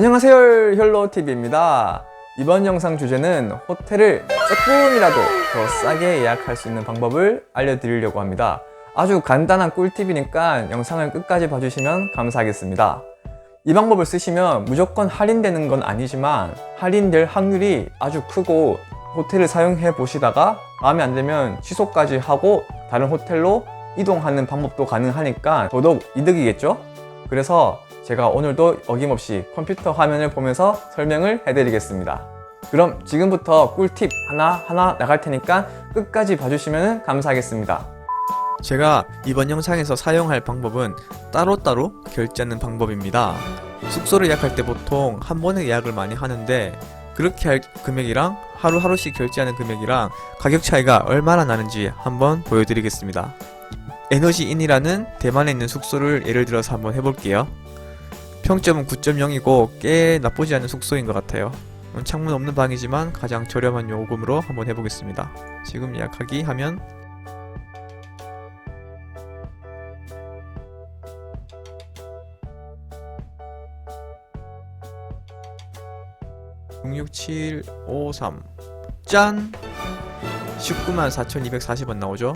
안녕하세요 혈로TV입니다. 이번 영상 주제는 호텔을 조금이라도 더 싸게 예약할 수 있는 방법을 알려드리려고 합니다. 아주 간단한 꿀팁이니까 영상을 끝까지 봐주시면 감사하겠습니다. 이 방법을 쓰시면 무조건 할인되는 건 아니지만 할인될 확률이 아주 크고 호텔을 사용해 보시다가 마음에 안 들면 취소까지 하고 다른 호텔로 이동하는 방법도 가능하니까 더더욱 이득이겠죠? 그래서 제가 오늘도 어김없이 컴퓨터 화면을 보면서 설명을 해드리겠습니다. 그럼 지금부터 꿀팁 하나하나 나갈 테니까 끝까지 봐주시면 감사하겠습니다. 제가 이번 영상에서 사용할 방법은 따로따로 결제하는 방법입니다. 숙소를 예약할 때 보통 한 번에 예약을 많이 하는데 그렇게 할 금액이랑 하루하루씩 결제하는 금액이랑 가격 차이가 얼마나 나는지 한번 보여드리겠습니다. 에너지인이라는 대만에 있는 숙소를 예를 들어서 한번 해볼게요. 평점은 9.0이고 꽤 나쁘지 않은 숙소인 것 같아요. 음, 창문 없는 방이지만 가장 저렴한 요금으로 한번 해보겠습니다. 지금 예약하기 하면 66753 짠! 19만 4240원 나오죠?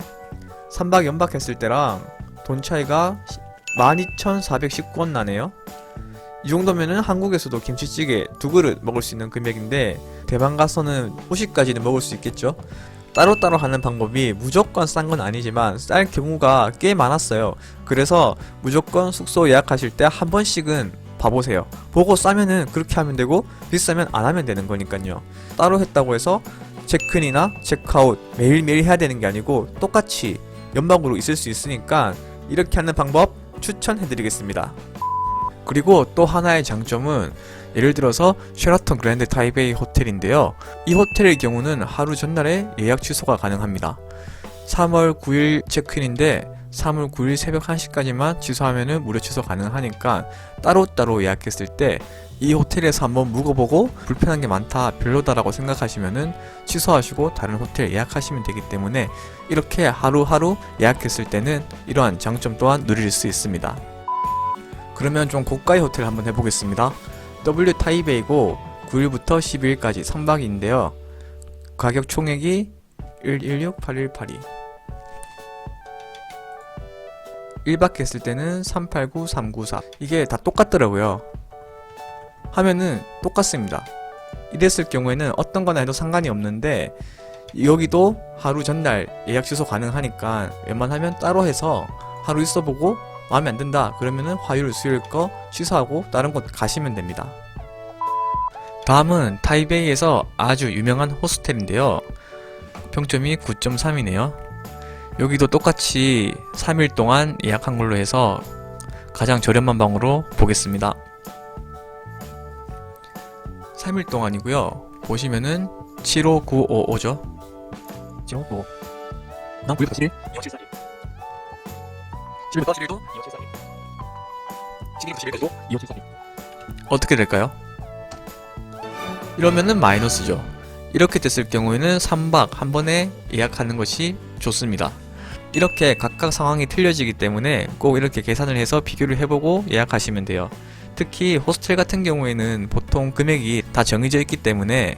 3박 연박 했을 때랑 돈 차이가 12,419원 나네요. 이 정도면은 한국에서도 김치찌개 두 그릇 먹을 수 있는 금액인데 대만 가서는 후식까지는 먹을 수 있겠죠? 따로따로 하는 방법이 무조건 싼 건 아니지만 쌀 경우가 꽤 많았어요. 그래서 무조건 숙소 예약하실 때 한 번씩은 봐보세요. 보고 싸면은 그렇게 하면 되고 비싸면 안 하면 되는 거니까요. 따로 했다고 해서 체크인이나 체크아웃 매일매일 해야 되는 게 아니고 똑같이 연방으로 있을 수 있으니까 이렇게 하는 방법 추천해드리겠습니다. 그리고 또 하나의 장점은 예를 들어서 쉐라턴 그랜드 타이베이 호텔인데요. 이 호텔의 경우는 하루 전날에 예약 취소가 가능합니다. 3월 9일 체크인인데 3월 9일 새벽 1시까지만 취소하면 무료 취소 가능하니까 따로따로 예약했을 때 이 호텔에서 한번 묵어보고 불편한 게 많다, 별로다라고 생각하시면은 취소하시고 다른 호텔 예약하시면 되기 때문에 이렇게 하루하루 예약했을 때는 이러한 장점 또한 누릴 수 있습니다. 그러면 좀 고가의 호텔 한번 해보겠습니다. W 타이베이고 9일부터 12일까지 3박인데요. 가격 총액이 11681882 1박 했을 때는 389394 이게 다 똑같더라고요. 하면은 똑같습니다. 이랬을 경우에는 어떤 거나 해도 상관이 없는데 여기도 하루 전날 예약 취소 가능하니까 웬만하면 따로 해서 하루 있어보고 마음에 안 든다 그러면은 화요일 수요일 거 취소하고 다른 곳 가시면 됩니다. 다음은 타이베이에서 아주 유명한 호스텔인데요. 평점이 9.3이네요. 여기도 똑같이 3일 동안 예약한 걸로 해서 가장 저렴한 방으로 보겠습니다. 3일 동안이고요. 보시면은 75955죠. 75955. 난 9 7 7 4 11부터 1도 2 7 4도 8 1도 2 7 4 어떻게 될까요? 이러면은 마이너스죠. 이렇게 됐을 경우에는 3박 한 번에 예약하는 것이 좋습니다. 이렇게 각각 상황이 틀려지기 때문에 꼭 이렇게 계산을 해서 비교를 해보고 예약하시면 돼요. 특히 호스텔 같은 경우에는 보통 금액이 다 정해져 있기 때문에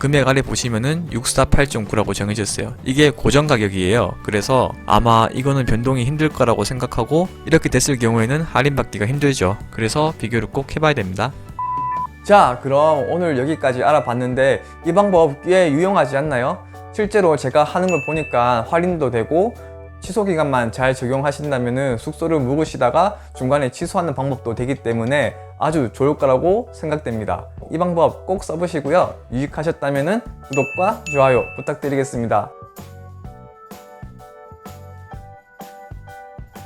금액 아래 보시면은 6489라고 정해져 있어요. 이게 고정 가격이에요. 그래서 아마 이거는 변동이 힘들 거라고 생각하고 이렇게 됐을 경우에는 할인받기가 힘들죠. 그래서 비교를 꼭 해봐야 됩니다. 자, 그럼 오늘 여기까지 알아봤는데 이 방법 꽤 유용하지 않나요? 실제로 제가 하는 걸 보니까 할인도 되고 취소 기간만 잘 적용하신다면 숙소를 묵으시다가 중간에 취소하는 방법도 되기 때문에 아주 좋을 거라고 생각됩니다. 이 방법 꼭 써보시고요. 유익하셨다면 구독과 좋아요 부탁드리겠습니다.